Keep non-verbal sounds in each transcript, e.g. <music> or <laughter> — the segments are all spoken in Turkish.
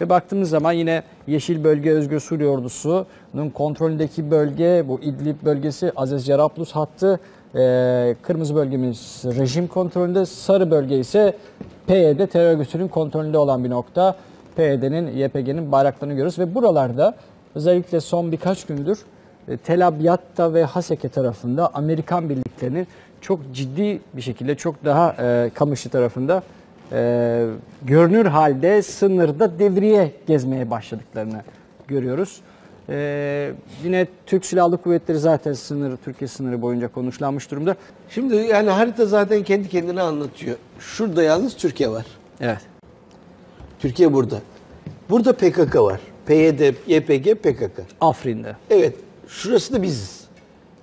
Ve baktığımız zaman yine Yeşil Bölge Özgür Suriye Ordusu'nun kontrolündeki bölge bu İdlib bölgesi Aziz Cerablus hattı. Ee, kırmızı bölgemiz rejim kontrolünde, sarı bölge ise PYD terör örgütünün kontrolünde olan bir nokta. PYD'nin, YPG'nin bayraklarını görüyoruz ve buralarda özellikle son birkaç gündür e, Tel Abyad'da ve Haseke tarafında Amerikan birliklerinin çok ciddi bir şekilde çok daha e, Kamışlı tarafında e, görünür halde sınırda devriye gezmeye başladıklarını görüyoruz. E, yine Türk Silahlı Kuvvetleri zaten sınır Türkiye sınırı boyunca konuşlanmış durumda. Şimdi yani harita zaten kendi kendine anlatıyor. Şurada yalnız Türkiye var. Evet. Türkiye burada. Burada PKK var. PYD, YPG, PKK. Afrin'de. Evet, şurası da biziz.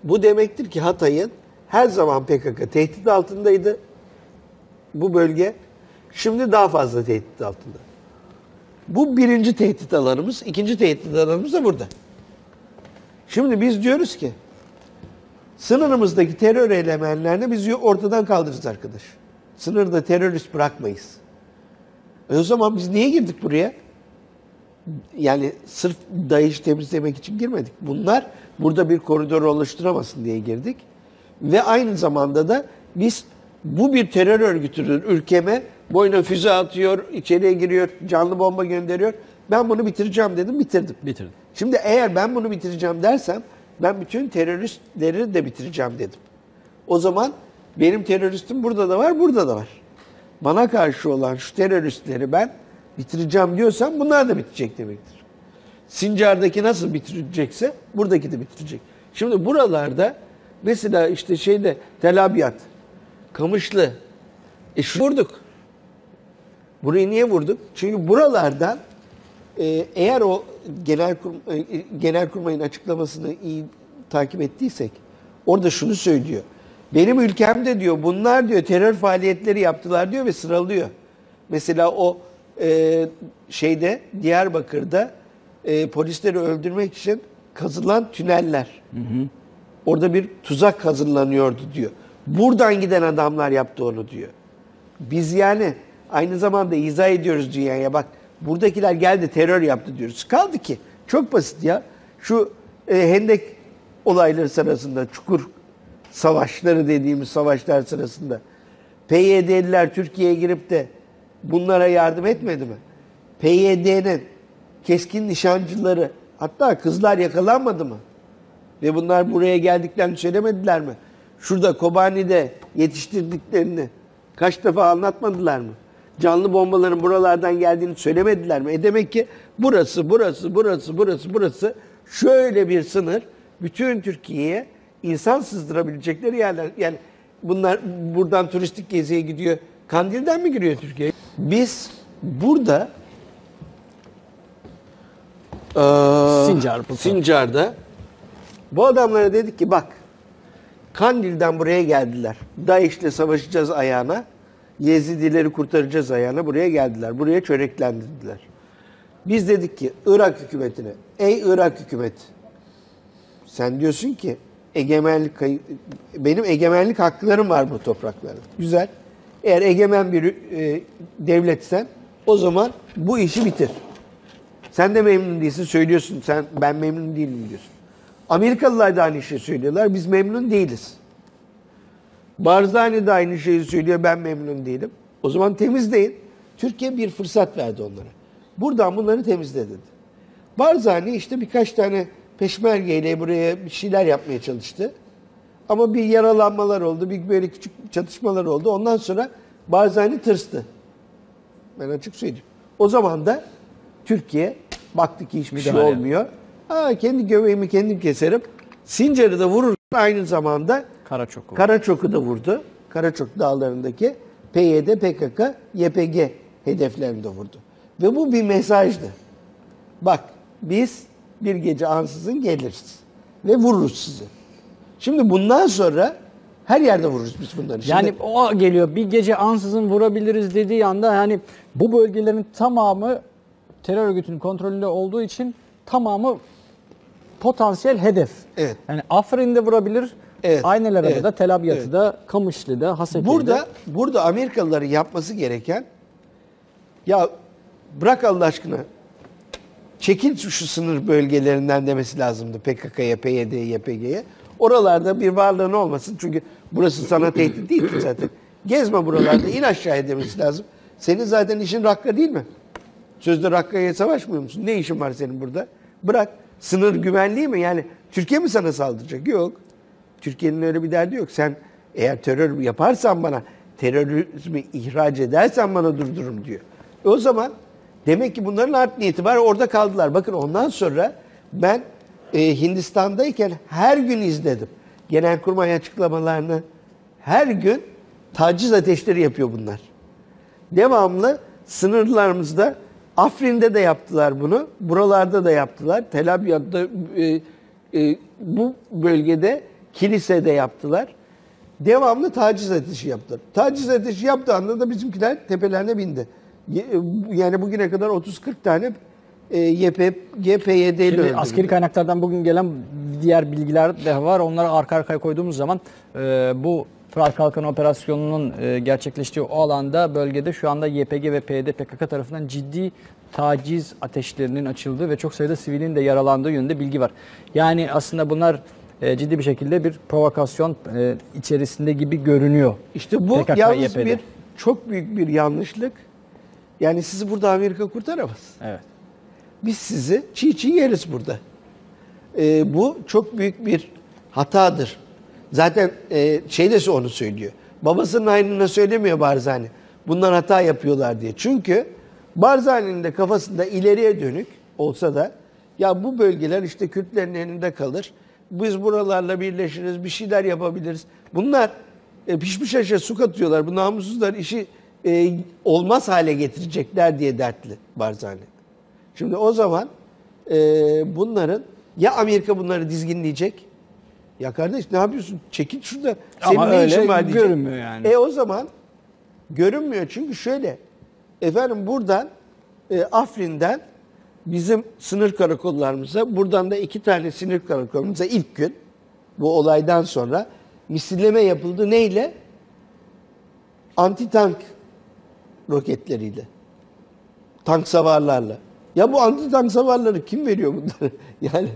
Bu demektir ki Hatay'ın her zaman PKK tehdit altındaydı. Bu bölge şimdi daha fazla tehdit altında. Bu birinci tehdit alanımız. ikinci tehdit alanımız da burada. Şimdi biz diyoruz ki sınırımızdaki terör elementlerini biz ortadan kaldırırız arkadaş. Sınırda terörist bırakmayız. E o zaman biz niye girdik buraya? Yani sırf DAEŞ'i temizlemek için girmedik. Bunlar burada bir koridor oluşturamasın diye girdik. Ve aynı zamanda da biz bu bir terör örgütüdür. Ülkeme boyuna füze atıyor, içeriye giriyor, canlı bomba gönderiyor. Ben bunu bitireceğim dedim, bitirdim. Bitirdim. Şimdi eğer ben bunu bitireceğim dersem ben bütün teröristleri de bitireceğim dedim. O zaman benim teröristim burada da var, burada da var. Bana karşı olan şu teröristleri ben bitireceğim diyorsam bunlar da bitecek demektir. Sincar'daki nasıl bitirecekse buradaki de bitirecek. Şimdi buralarda mesela işte şeyde Tel Abyad, Kamışlı, e şu vurduk. Burayı niye vurduk? Çünkü buralardan e, eğer o genel kur, e, genelkurmayın açıklamasını iyi takip ettiysek orada şunu söylüyor. Benim ülkemde diyor bunlar diyor terör faaliyetleri yaptılar diyor ve sıralıyor. Mesela o e, şeyde Diyarbakır'da e, polisleri öldürmek için kazılan tüneller. Orada bir tuzak hazırlanıyordu diyor. Buradan giden adamlar yaptı onu diyor. Biz yani aynı zamanda izah ediyoruz dünyaya bak buradakiler geldi terör yaptı diyoruz. Kaldı ki çok basit ya. Şu e, Hendek olayları sırasında çukur savaşları dediğimiz savaşlar sırasında PYD'liler Türkiye'ye girip de bunlara yardım etmedi mi? PYD'nin keskin nişancıları hatta kızlar yakalanmadı mı? Ve bunlar buraya geldiklerini söylemediler mi? Şurada Kobani'de yetiştirdiklerini kaç defa anlatmadılar mı? Canlı bombaların buralardan geldiğini söylemediler mi? E demek ki burası, burası, burası, burası, burası şöyle bir sınır bütün Türkiye'ye insan sızdırabilecekleri yerler. Yani bunlar buradan turistik geziye gidiyor. Kandil'den mi giriyor Türkiye? Biz burada eee, Sincar Sincar'da bu adamlara dedik ki bak Kandil'den buraya geldiler. DAEŞ'le savaşacağız ayağına. Yezidileri kurtaracağız ayağına. Buraya geldiler. Buraya çöreklendirdiler. Biz dedik ki Irak hükümetine ey Irak hükümet sen diyorsun ki egemenlik benim egemenlik haklarım var bu topraklarda. Güzel. Eğer egemen bir e, devletsen o zaman bu işi bitir. Sen de memnun değilsin söylüyorsun. Sen ben memnun değilim diyorsun. Amerikalılar da aynı şeyi söylüyorlar. Biz memnun değiliz. Barzani de aynı şeyi söylüyor. Ben memnun değilim. O zaman temizleyin. Türkiye bir fırsat verdi onlara. Buradan bunları temizle dedi. Barzani işte birkaç tane peşmergeyle buraya bir şeyler yapmaya çalıştı. Ama bir yaralanmalar oldu, bir böyle küçük çatışmalar oldu. Ondan sonra Barzani tırstı. Ben açık söyleyeyim. O zaman da Türkiye baktı ki hiçbir şey Müdahale. olmuyor. Ha, kendi göbeğimi kendim keserim. Sincar'ı da vurur. Aynı zamanda Karaçoku. Karaçok'u da vurdu. Karaçok dağlarındaki PYD, PKK, YPG hedeflerini de vurdu. Ve bu bir mesajdı. Bak biz bir gece ansızın geliriz ve vururuz sizi. Şimdi bundan sonra her yerde vururuz biz bunları. Şimdi, Yani o geliyor bir gece ansızın vurabiliriz dediği anda yani bu bölgelerin tamamı terör örgütünün kontrolünde olduğu için tamamı potansiyel hedef. Evet. Yani Afrin'de vurabilir. Evet, arada evet, da Tel Abyad'ı evet. da Kamışlı'da, Haseki'de. Burada burada Amerikalıların yapması gereken ya bırak Allah aşkına çekil şu sınır bölgelerinden demesi lazımdı PKK'ya, PYD'ye, YPG'ye. Oralarda bir varlığın olmasın. Çünkü burası sana tehdit değil ki zaten. Gezme buralarda, in aşağıya demesi lazım. Senin zaten işin Rakka değil mi? Sözde Rakka'ya savaşmıyor musun? Ne işin var senin burada? Bırak. Sınır güvenliği mi? Yani Türkiye mi sana saldıracak? Yok. Türkiye'nin öyle bir derdi yok. Sen eğer terör yaparsan bana, terörizmi ihraç edersen bana durdururum diyor. E o zaman demek ki bunların art niyeti var. Orada kaldılar. Bakın ondan sonra ben e, Hindistan'dayken her gün izledim. Genelkurmay açıklamalarını. Her gün taciz ateşleri yapıyor bunlar devamlı sınırlarımızda Afrin'de de yaptılar bunu. Buralarda da yaptılar. Tel Abyad'da e, e, bu bölgede kilisede yaptılar. Devamlı taciz ateşi yaptılar. Taciz ateşi yaptığı anda da bizimkiler tepelerine bindi. Ye- Yani bugüne kadar 30-40 tane e, YP, YPYD'li öldürüldü. askeri kaynaklardan bugün gelen diğer bilgiler de var. Onları arka arkaya koyduğumuz zaman e, bu Fırat Kalkan operasyonunun e, gerçekleştiği o alanda bölgede şu anda YPG ve PYD PKK tarafından ciddi taciz ateşlerinin açıldığı ve çok sayıda sivilin de yaralandığı yönünde bilgi var. Yani aslında bunlar e, ciddi bir şekilde bir provokasyon e, içerisinde gibi görünüyor. İşte bu PKK, yalnız YPG. bir çok büyük bir yanlışlık. Yani sizi burada Amerika kurtaramaz. Evet. Biz sizi çiğ çiğ yeriz burada. Ee, bu çok büyük bir hatadır. Zaten e, şey de onu söylüyor. Babasının aynına söylemiyor Barzani. Bunlar hata yapıyorlar diye. Çünkü Barzani'nin de kafasında ileriye dönük olsa da ya bu bölgeler işte Kürtlerin elinde kalır. Biz buralarla birleşiriz, bir şeyler yapabiliriz. Bunlar e, pişmiş aşağı su katıyorlar. Bu namussuzlar işi e, olmaz hale getirecekler diye dertli Barzani. Şimdi o zaman e, bunların ya Amerika bunları dizginleyecek ya kardeş ne yapıyorsun? Çekil şurada. Senin Ama ne öyle işin var diyecek. görünmüyor yani. E o zaman görünmüyor çünkü şöyle. Efendim buradan e, Afrin'den bizim sınır karakollarımıza buradan da iki tane sınır karakolumuza ilk gün bu olaydan sonra misilleme yapıldı. Neyle? Anti tank roketleriyle. Tank savarlarla. Ya bu anti tank savarları kim veriyor bunları? <laughs> Yani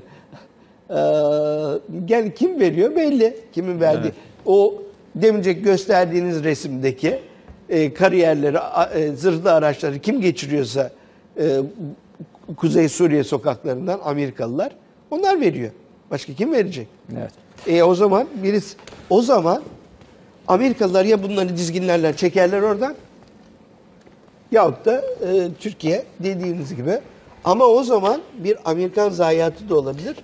yani kim veriyor belli. Kimin verdiği. O demince gösterdiğiniz resimdeki e, kariyerleri, e, zırhlı araçları kim geçiriyorsa e, Kuzey Suriye sokaklarından Amerikalılar onlar veriyor. Başka kim verecek? Evet. E o zaman birisi o zaman Amerikalılar ya bunları dizginlerler, çekerler oradan yahut da e, Türkiye dediğiniz gibi ama o zaman bir Amerikan zayiatı da olabilir.